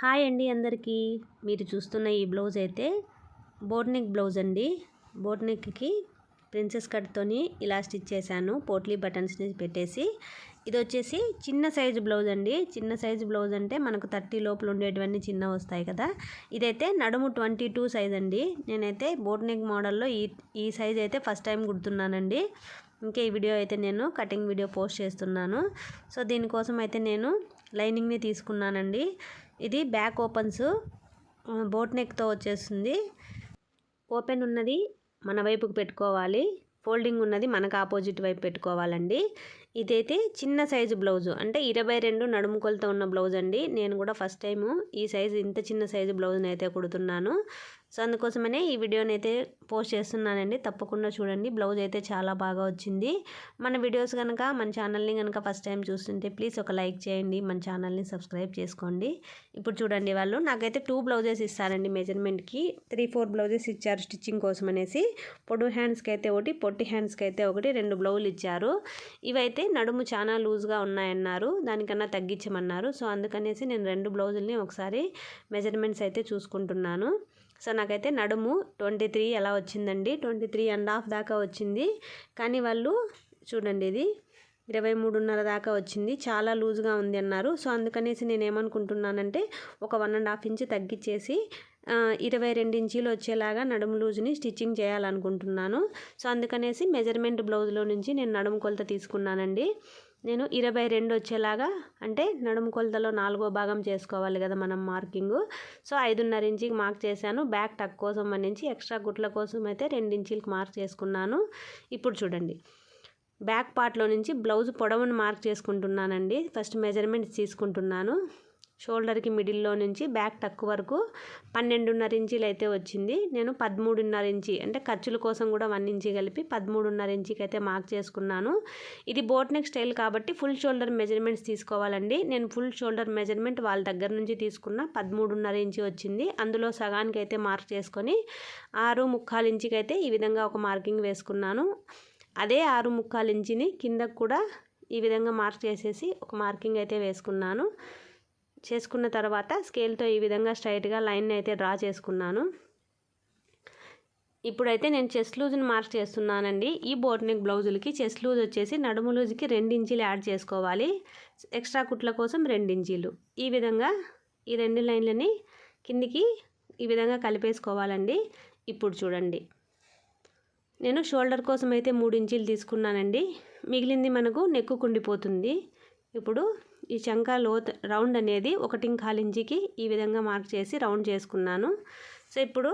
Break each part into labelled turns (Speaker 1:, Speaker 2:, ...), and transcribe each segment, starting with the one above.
Speaker 1: Hi అండి అందరికీ. మీరు చూస్తున్న ఈ బ్లౌజ్ అయితే బోట్ నెక్ బ్లౌజ్ అండి. బోట్ నెక్కి ప్రిన్సెస్ కట్తోని ఇలా స్టిచ్ చేశాను. పోట్లీ బటన్స్ని పెట్టేసి. ఇది వచ్చేసి చిన్న సైజు బ్లౌజ్ అండి. చిన్న సైజు బ్లౌజ్ అంటే మనకు థర్టీ లోపల ఉండేటివన్నీ చిన్న వస్తాయి కదా. ఇదైతే నడుము ట్వంటీ టూ సైజ్ అండి. నేనైతే బోట్ నెక్ మోడల్లో ఈ ఈ సైజ్ అయితే ఫస్ట్ టైం కుడుతున్నానండి. ఇంకా ఈ వీడియో అయితే నేను కటింగ్ వీడియో పోస్ట్ చేస్తున్నాను. సో దీనికోసం అయితే నేను లైనింగ్ని తీసుకున్నానండి. ఇది బ్యాక్ ఓపెన్స్ బోట్ నెక్తో వచ్చేస్తుంది. ఓపెన్ ఉన్నది మన వైపుకు పెట్టుకోవాలి. ఫోల్డింగ్ ఉన్నది మనకు ఆపోజిట్ వైపు పెట్టుకోవాలండి. ఇదైతే చిన్న సైజు బ్లౌజు అంటే ఇరవై రెండు నడుము కొలత ఉన్న బ్లౌజ్ అండి నేను కూడా ఫస్ట్ టైము ఈ సైజు ఇంత చిన్న సైజు బ్లౌజ్ని అయితే కుడుతున్నాను. సో అందుకోసమనే ఈ వీడియోని అయితే పోస్ట్ చేస్తున్నానండి. తప్పకుండా చూడండి. బ్లౌజ్ అయితే చాలా బాగా వచ్చింది. మన వీడియోస్ కనుక మన ఛానల్ని కనుక ఫస్ట్ టైం చూస్తుంటే ప్లీజ్ ఒక లైక్ చేయండి. మన ఛానల్ని సబ్స్క్రైబ్ చేసుకోండి. ఇప్పుడు చూడండి వాళ్ళు. నాకైతే టూ బ్లౌజెస్ ఇస్తారండి మెజర్మెంట్కి. త్రీ ఫోర్ బ్లౌజెస్ ఇచ్చారు స్టిచ్చింగ్ కోసం అనేసి. పొడు హ్యాండ్స్కి అయితే ఒకటి పొట్టి హ్యాండ్స్కి అయితే ఒకటి రెండు బ్లౌజులు ఇచ్చారు. ఇవైతే నడుము చాలా లూజ్గా ఉన్నాయన్నారు. దానికన్నా తగ్గించమన్నారు. సో అందుకనేసి నేను రెండు బ్లౌజుల్ని ఒకసారి మెజర్మెంట్స్ అయితే చూసుకుంటున్నాను. సో నాకైతే నడుము ట్వంటీ త్రీ ఎలా వచ్చిందండి. ట్వంటీ త్రీ అండ్ హాఫ్ దాకా వచ్చింది. కానీ వాళ్ళు చూడండి ఇది ఇరవై మూడున్నర దాకా వచ్చింది. చాలా లూజ్గా ఉంది అన్నారు. సో అందుకనేసి నేను ఏమనుకుంటున్నానంటే ఒక వన్ అండ్ హాఫ్ ఇంచ్ తగ్గించేసి ఇరవై రెండు ఇంచీలు వచ్చేలాగా నడుము లూజ్ని స్టిచ్చింగ్ చేయాలనుకుంటున్నాను. సో అందుకనేసి మెజర్మెంట్ బ్లౌజ్లో నుంచి నేను నడుము కొలత తీసుకున్నానండి. నేను ఇరవై రెండు వచ్చేలాగా అంటే నడుము కొలతలో నాలుగో భాగం చేసుకోవాలి కదా మనం మార్కింగ్. సో ఐదున్నర ఇంచుకి మార్క్ చేశాను. బ్యాక్ టక్ కోసం నుంచి ఎక్స్ట్రా గుట్ల కోసం అయితే రెండు మార్క్ చేసుకున్నాను. ఇప్పుడు చూడండి. బ్యాక్ పార్ట్లో నుంచి బ్లౌజ్ పొడవును మార్క్ చేసుకుంటున్నానండి. ఫస్ట్ మెజర్మెంట్స్ తీసుకుంటున్నాను. షోల్డర్కి మిడిల్లో నుంచి బ్యాక్ టక్ వరకు పన్నెండున్నర ఇంచీలు అయితే వచ్చింది. నేను పదమూడున్నర ఇంచి అంటే ఖర్చుల కోసం కూడా వన్ ఇంచి కలిపి పదమూడున్నర ఇంచికి అయితే మార్క్ చేసుకున్నాను. ఇది బోట్ నెక్ స్టైల్ కాబట్టి ఫుల్ షోల్డర్ మెజర్మెంట్స్ తీసుకోవాలండి. నేను ఫుల్ షోల్డర్ మెజర్మెంట్ వాళ్ళ దగ్గర నుంచి తీసుకున్న పదమూడున్నర ఇంచి వచ్చింది. అందులో సగానికి అయితే మార్క్ చేసుకొని ఆరు ముక్కాలు ఇంచికి అయితే ఈ విధంగా ఒక మార్కింగ్ వేసుకున్నాను. అదే ఆరు ముక్కాలు ఇంచిని కిందకు కూడా ఈ విధంగా మార్క్ చేసేసి ఒక మార్కింగ్ అయితే వేసుకున్నాను. చేసుకున్న తర్వాత స్కేల్తో ఈ విధంగా స్ట్రైట్గా లైన్ అయితే డ్రా చేసుకున్నాను. ఇప్పుడైతే నేను చెస్ట్ లూజ్ని మార్క్ చేస్తున్నానండి. ఈ బోట్నిక్ బ్లౌజులకి చెస్ట్ లూజ్ వచ్చేసి నడుము లూజ్కి రెండు ఇంచీలు యాడ్ చేసుకోవాలి. ఎక్స్ట్రా కుట్ల కోసం రెండు ఇంచీలు. ఈ విధంగా ఈ రెండు లైన్లని కిందికి ఈ విధంగా కలిపేసుకోవాలండి. ఇప్పుడు చూడండి. నేను షోల్డర్ కోసం అయితే మూడు ఇంచీలు తీసుకున్నానండి. మిగిలింది మనకు నెక్కు కుండిపోతుంది. ఇప్పుడు ఈ చంకా లోత్ రౌండ్ అనేది ఒకటి ఇంచుకి ఈ విధంగా మార్క్ చేసి రౌండ్ చేసుకున్నాను. సో ఇప్పుడు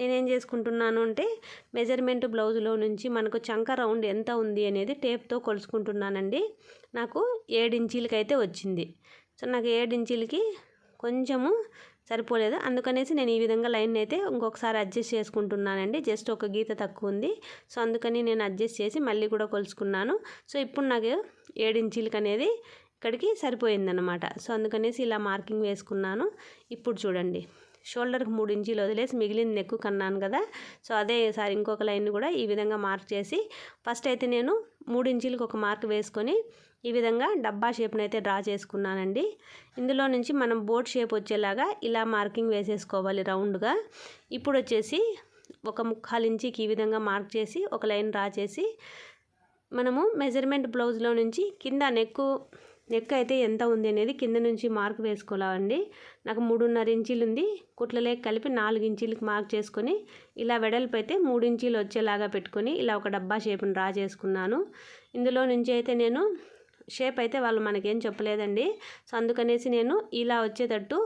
Speaker 1: నేనేం చేసుకుంటున్నాను అంటే మెజర్మెంట్ బ్లౌజ్లో నుంచి మనకు చంక రౌండ్ ఎంత ఉంది అనేది టేప్తో కొలుసుకుంటున్నానండి నాకు ఏడించీలకి అయితే వచ్చింది. సో నాకు ఏడించీలకి కొంచెము సరిపోలేదు. అందుకనేసి నేను ఈ విధంగా లైన్ అయితే ఇంకొకసారి అడ్జస్ట్ చేసుకుంటున్నానండి. జస్ట్ ఒక గీత తక్కువ ఉంది. సో అందుకని నేను అడ్జస్ట్ చేసి మళ్ళీ కూడా కొలుసుకున్నాను సో ఇప్పుడు నాకు ఏడించీలకి అనేది ఇక్కడికి సరిపోయిందనమాట సో అందుకనేసి ఇలా మార్కింగ్ వేసుకున్నాను. ఇప్పుడు చూడండి. షోల్డర్కి మూడు ఇంచీలు వదిలేసి మిగిలిన నెక్కు కన్నాను కదా. సో అదే సారి ఇంకొక లైన్ కూడా ఈ విధంగా మార్క్ చేసి ఫస్ట్ అయితే నేను మూడు ఇంచీలకు ఒక మార్క్ వేసుకొని ఈ విధంగా డబ్బా షేప్ని అయితే డ్రా చేసుకున్నానండి. ఇందులో నుంచి మనం బోట్ షేప్ వచ్చేలాగా ఇలా మార్కింగ్ వేసేసుకోవాలి రౌండ్గా. ఇప్పుడు వచ్చేసి ఒక ముక్కాలు ఇంచీకి ఈ విధంగా మార్క్ చేసి ఒక లైన్ డ్రా చేసి మనము మెజర్మెంట్ బ్లౌజ్లో నుంచి కింద నెక్కు నెక్ అయితే ఎంత ఉంది అనేది కింద నుంచి మార్క్ వేసుకోవాలండి. నాకు మూడున్నర ఇంచీలు ఉంది. కుట్లలేక కలిపి నాలుగు ఇంచీలకు మార్క్ చేసుకొని ఇలా వెడల్పు అయితే మూడు ఇంచీలు వచ్చేలాగా పెట్టుకొని ఇలా ఒక డబ్బా షేప్ని డ్రా చేసుకున్నాను. ఇందులో నుంచి అయితే నేను షేప్ అయితే వాళ్ళు మనకేం చెప్పలేదండి. సో అందుకనేసి నేను ఇలా వచ్చేటట్టు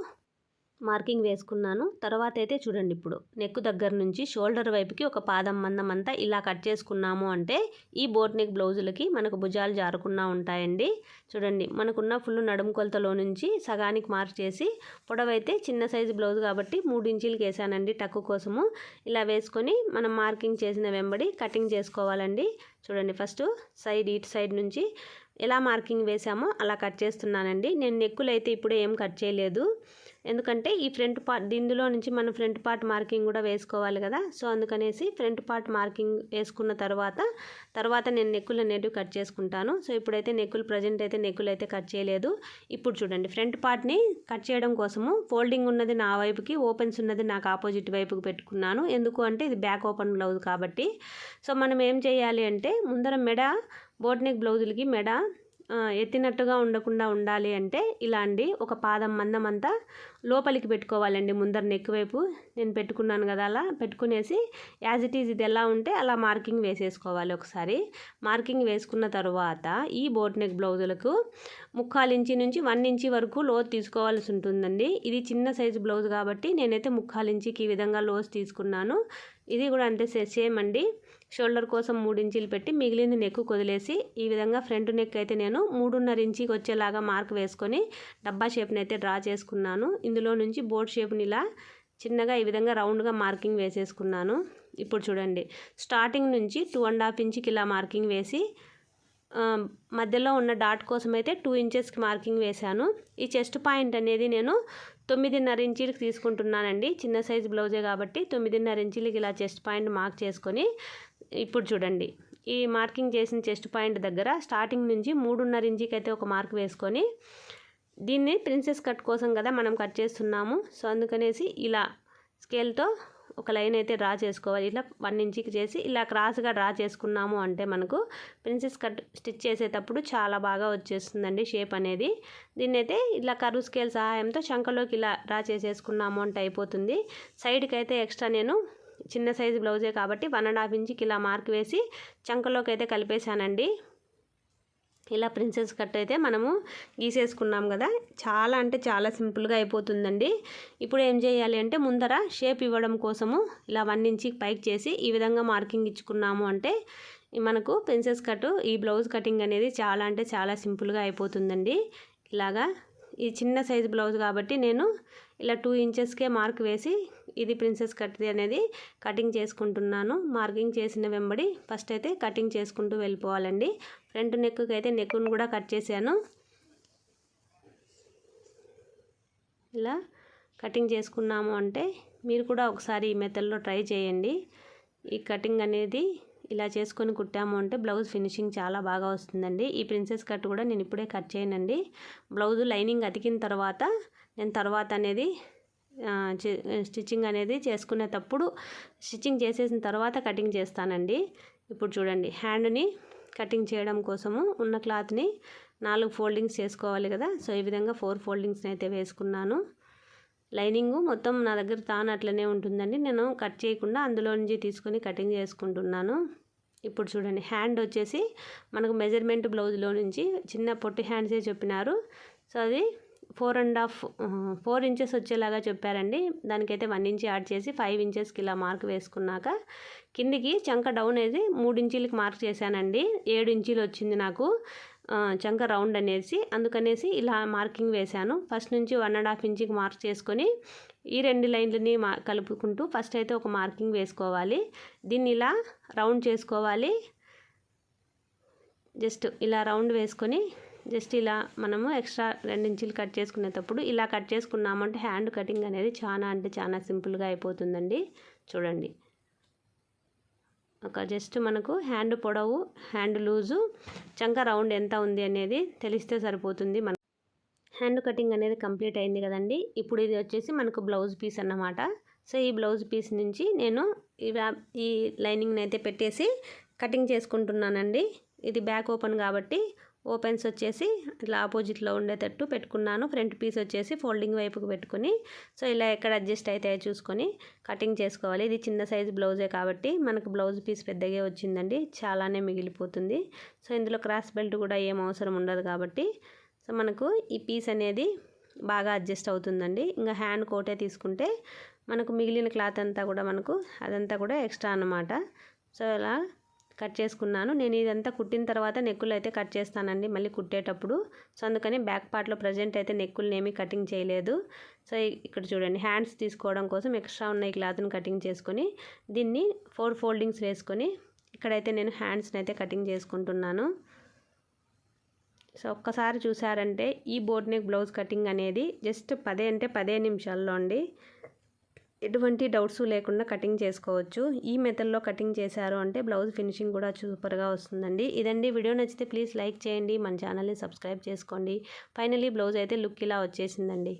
Speaker 1: మార్కింగ్ వేసుకున్నాను. తర్వాత అయితే చూడండి ఇప్పుడు నెక్ దగ్గర నుంచి షోల్డర్ వైపుకి ఒక పాదం మందం అంతా ఇలా కట్ చేసుకున్నాము అంటే ఈ బోట్ నెక్ బ్లౌజులకి మనకు భుజాలు జారకుండా ఉంటాయండి. చూడండి మనకున్న ఫుల్ నడుము కొలతలో నుంచి సగానికి మార్క్ చేసి పొడవైతే చిన్న సైజు బ్లౌజ్ కాబట్టి మూడు ఇంచీలకి వేసానండి టక్కు కోసము. ఇలా వేసుకొని మనం మార్కింగ్ చేసిన వెంబడి కటింగ్ చేసుకోవాలండి. చూడండి ఫస్ట్ సైడ్ ఇటు సైడ్ నుంచి ఎలా మార్కింగ్ వేసామో అలా కట్ చేస్తున్నానండి. నేను నెక్కులు అయితే ఇప్పుడే ఏం కట్ చేయలేదు. ఎందుకంటే ఈ ఫ్రంట్ పార్ట్ దీనిలో నుంచి మనం ఫ్రంట్ పార్ట్ మార్కింగ్ కూడా వేసుకోవాలి కదా. సో అందుకనేసి ఫ్రంట్ పార్ట్ మార్కింగ్ వేసుకున్న తర్వాత తర్వాత నేను నెక్కులు అనేటివి కట్ చేసుకుంటాను. సో ఇప్పుడైతే నెక్కులు ప్రజెంట్ అయితే నెక్కులు అయితే కట్ చేయలేదు. ఇప్పుడు చూడండి ఫ్రంట్ పార్ట్ని కట్ చేయడం కోసము ఫోల్డింగ్ ఉన్నది నా వైపుకి ఓపెన్స్ ఉన్నది నాకు ఆపోజిట్ వైపుకి పెట్టుకున్నాను. ఎందుకు అంటే ఇది బ్యాక్ ఓపెన్ బ్లౌజ్ కాబట్టి. సో మనం ఏం చేయాలి అంటే ముందర మెడ బోట్ నెక్ బ్లౌజులకి మెడ ఎత్తినట్టుగా ఉండకుండా ఉండాలి అంటే ఇలా అండి ఒక పాదం మందం అంతా లోపలికి పెట్టుకోవాలండి. ముందర నెక్ వైపు నేను పెట్టుకున్నాను కదా అలా పెట్టుకునేసి యాజ్ ఇట్ ఈజ్ ఇది ఎలా ఉంటే అలా మార్కింగ్ వేసేసుకోవాలి ఒకసారి. మార్కింగ్ వేసుకున్న తర్వాత ఈ బోట్ నెక్ బ్లౌజులకు ముక్కాలు ఇంచి నుంచి వన్ ఇంచి వరకు లోత్ తీసుకోవాల్సి ఉంటుందండి. ఇది చిన్న సైజు బ్లౌజ్ కాబట్టి నేనైతే ముక్కాలు ఇంచికి ఈ విధంగా లోస్ తీసుకున్నాను. ఇది కూడా అంతే సేమ్ అండి. షోల్డర్ కోసం మూడు ఇంచీలు పెట్టి మిగిలింది నెక్ వదిలేసి ఈ విధంగా ఫ్రంట్ నెక్ అయితే నేను మూడున్నర ఇంచికి వచ్చేలాగా మార్క్ వేసుకొని డబ్బా షేప్ని అయితే డ్రా చేసుకున్నాను. ఇందులో నుంచి బోట్ షేప్ని ఇలా చిన్నగా ఈ విధంగా రౌండ్గా మార్కింగ్ వేసేసుకున్నాను. ఇప్పుడు చూడండి స్టార్టింగ్ నుంచి టూ అండ్ హాఫ్ ఇంచ్కి ఇలా మార్కింగ్ వేసి మధ్యలో ఉన్న డాట్ కోసం అయితే టూ ఇంచెస్కి మార్కింగ్ వేశాను. ఈ చెస్ట్ పాయింట్ అనేది నేను తొమ్మిదిన్నర ఇంచీలకు తీసుకుంటున్నానండి. చిన్న సైజు బ్లౌజే కాబట్టి తొమ్మిదిన్నర ఇంచీలకి ఇలా చెస్ట్ పాయింట్ మార్క్ చేసుకొని ఇప్పుడు చూడండి. ఈ మార్కింగ్ చేసిన చెస్ట్ పాయింట్ దగ్గర స్టార్టింగ్ నుంచి మూడున్నర ఇంచీకి అయితే ఒక మార్క్ వేసుకొని దీన్ని ప్రిన్సెస్ కట్ కోసం కదా మనం కట్ చేస్తున్నాము. సో అందుకనేసి ఇలా స్కేల్తో ఒక లైన్ అయితే డ్రా చేసుకోవాలి. ఇట్లా వన్ ఇంచికి చేసి ఇలా క్రాస్గా డ్రా చేసుకున్నాము అంటే మనకు ప్రిన్సెస్ కట్ స్టిచ్ చేసేటప్పుడు చాలా బాగా వచ్చేస్తుందండి షేప్ అనేది. దీన్ని అయితే ఇలా కరువు స్కేల్ సహాయంతో చంకలోకి ఇలా డ్రా చేసేసుకున్నాము అంటే అయిపోతుంది. సైడ్కి అయితే ఎక్స్ట్రా నేను చిన్న సైజు బ్లౌజే కాబట్టి వన్ అండ్ హాఫ్ ఇంచ్కి ఇలా మార్క్ వేసి చంకలోకి అయితే కలిపేశానండి. ఇలా ప్రిన్సెస్ కట్ అయితే మనము గీసేసుకున్నాం కదా. చాలా అంటే చాలా సింపుల్గా అయిపోతుందండి. ఇప్పుడు ఏం చేయాలి అంటే ముందర షేప్ ఇవ్వడం కోసము ఇలా వన్ ఇంచికి పైకి చేసి ఈ విధంగా మార్కింగ్ ఇచ్చుకున్నాము అంటే మనకు ప్రిన్సెస్ కట్ ఈ బ్లౌజ్ కటింగ్ అనేది చాలా అంటే చాలా సింపుల్గా అయిపోతుందండి. ఇలాగా ఈ చిన్న సైజు బ్లౌజ్ కాబట్టి నేను ఇలా టూ ఇంచెస్కే మార్క్ వేసి ఇది ప్రిన్సెస్ కట్ది అనేది కటింగ్ చేసుకుంటున్నాను. మార్కింగ్ చేసిన వెంబడి ఫస్ట్ అయితే కటింగ్ చేసుకుంటూ వెళ్ళిపోవాలండి. ఫ్రంట్ నెక్కి అయితే నెక్కును కూడా కట్ చేశాను. ఇలా కటింగ్ చేసుకున్నాము అంటే మీరు కూడా ఒకసారి ఈ మెథడ్లో ట్రై చేయండి. ఈ కటింగ్ అనేది ఇలా చేసుకొని కుట్టాము అంటే బ్లౌజ్ ఫినిషింగ్ చాలా బాగా వస్తుందండి. ఈ ప్రిన్సెస్ కట్ కూడా నేను ఇప్పుడే కట్ చేయనండి. బ్లౌజ్ లైనింగ్ అతికిన తర్వాత నేను తర్వాత అనేది స్టిచ్చింగ్ అనేది చేసుకునేటప్పుడు స్టిచ్చింగ్ చేసేసిన తర్వాత కటింగ్ చేస్తానండి. ఇప్పుడు చూడండి హ్యాండ్ని కటింగ్ చేయడం కోసము ఉన్న క్లాత్ని నాలుగు ఫోల్డింగ్స్ చేసుకోవాలి కదా. సో ఈ విధంగా ఫోర్ ఫోల్డింగ్స్ని అయితే వేసుకున్నాను. లైనింగు మొత్తం నా దగ్గర తాను అట్లనే ఉంటుందండి. నేను కట్ చేయకుండా అందులో నుంచి తీసుకొని కటింగ్ చేసుకుంటున్నాను. ఇప్పుడు చూడండి హ్యాండ్ వచ్చేసి మనకు మెజర్మెంట్ బ్లౌజ్లో నుంచి చిన్న పొట్టి హ్యాండ్సే చెప్పినారు. సో అది four and half four inches వచ్చేలాగా చెప్పారండి. దానికైతే వన్ ఇంచ్ యాడ్ చేసి ఫైవ్ ఇంచెస్కి ఇలా మార్క్ వేసుకున్నాక కిందికి చంక డౌన్ అనేది మూడు ఇంచీలకి మార్క్ చేశానండి. ఏడు ఇంచీలు వచ్చింది నాకు చంక రౌండ్ అనేసి. అందుకనేసి ఇలా మార్కింగ్ వేశాను. ఫస్ట్ నుంచి వన్ అండ్ హాఫ్ ఇంచ్కి మార్క్ చేసుకొని ఈ రెండు లైన్లని మా కలుపుకుంటూ ఫస్ట్ అయితే ఒక మార్కింగ్ వేసుకోవాలి. దీన్ని ఇలా రౌండ్ చేసుకోవాలి. జస్ట్ ఇలా రౌండ్ వేసుకొని జస్ట్ ఇలా మనము ఎక్స్ట్రా రెండించులు కట్ చేసుకునేటప్పుడు ఇలా కట్ చేసుకున్నామంటే హ్యాండ్ కటింగ్ అనేది చాలా అంటే చాలా సింపుల్గా అయిపోతుందండి. చూడండి. ఒక జస్ట్ మనకు హ్యాండ్ పొడవు హ్యాండ్ లూజు చంక రౌండ్ ఎంత ఉంది అనేది తెలిస్తే సరిపోతుంది మన హ్యాండ్ కటింగ్ అనేది కంప్లీట్ అయింది కదండి. ఇప్పుడు ఇది వచ్చేసి మనకు బ్లౌజ్ పీస్ అన్నమాట. సో ఈ బ్లౌజ్ పీస్ నుంచి నేను ఈ లైనింగ్ని అయితే పెట్టేసి కటింగ్ చేసుకుంటున్నానండి. ఇది బ్యాక్ ఓపెన్ కాబట్టి ఓపెన్స్ వచ్చేసి ఇట్లా ఆపోజిట్లో ఉండేటట్టు పెట్టుకున్నాను. ఫ్రంట్ పీస్ వచ్చేసి ఫోల్డింగ్ వైపుకు పెట్టుకుని. సో ఇలా ఎక్కడ అడ్జస్ట్ అయితే చూసుకొని కటింగ్ చేసుకోవాలి. ఇది చిన్న సైజు బ్లౌజే కాబట్టి మనకు బ్లౌజ్ పీస్ పెద్దగా వచ్చిందండి. చాలానే మిగిలిపోతుంది. సో ఇందులో క్రాస్ బెల్ట్ కూడా ఏం అవసరం ఉండదు కాబట్టి సో మనకు ఈ పీస్ అనేది బాగా అడ్జస్ట్ అవుతుందండి. ఇంకా హ్యాండ్ కోటే తీసుకుంటే మనకు మిగిలిన క్లాత్ అంతా కూడా మనకు అదంతా కూడా ఎక్స్ట్రా అన్నమాట. సో ఇలా కట్ చేసుకున్నాను. నేను ఇదంతా కుట్టిన తర్వాత నెక్కులు అయితే కట్ చేస్తానండి మళ్ళీ కుట్టేటప్పుడు. సో అందుకని బ్యాక్ పార్ట్లో ప్రజెంట్ అయితే నెక్కుల్ని ఏమీ కటింగ్ చేయలేదు. సో ఇక్కడ చూడండి హ్యాండ్స్ తీసుకోవడం కోసం ఎక్స్ట్రా ఉన్న ఈ క్లాత్ని కటింగ్ చేసుకొని దీన్ని ఫోర్ ఫోల్డింగ్స్ వేసుకొని ఇక్కడైతే నేను హ్యాండ్స్ని అయితే కటింగ్ చేసుకుంటున్నాను. సో ఒక్కసారి చూసారంటే ఈ బోట్ నెక్ బ్లౌజ్ కటింగ్ అనేది జస్ట్ పదే అంటే పదే నిమిషాల్లో అండి. ఎటువంటి డౌట్స్ లేకుండా కటింగ్ చేసుకోవచ్చు. ఈ మెథడ్లో కటింగ్ చేశారు అంటే బ్లౌజ్ ఫినిషింగ్ కూడా సూపర్గా వస్తుందండి. ఇదండి. వీడియో నచ్చితే ప్లీజ్ లైక్ చేయండి. మన ఛానల్ని సబ్స్క్రైబ్ చేసుకోండి. ఫైనలీ బ్లౌజ్ అయితే లుక్ ఇలా వచ్చేసిందండి.